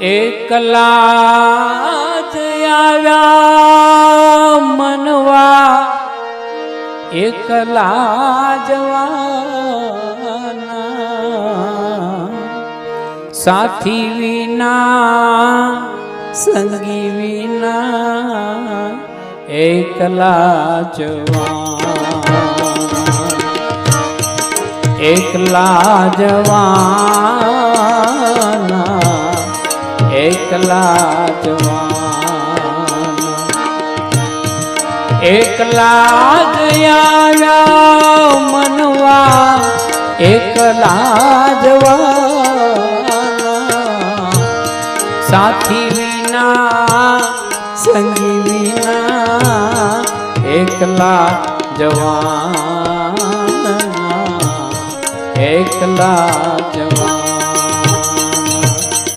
એકલા આવ્યા મનવા. એકલા જવાના સાથી વિના સંગી વિના એકલા જવા એકલા જવાના એકલા જવાના એકલા જ આવ્યા મનવા એકલા જવાના સાથી વિના, સંગી વિના એકલા જવાના એકલા જવાના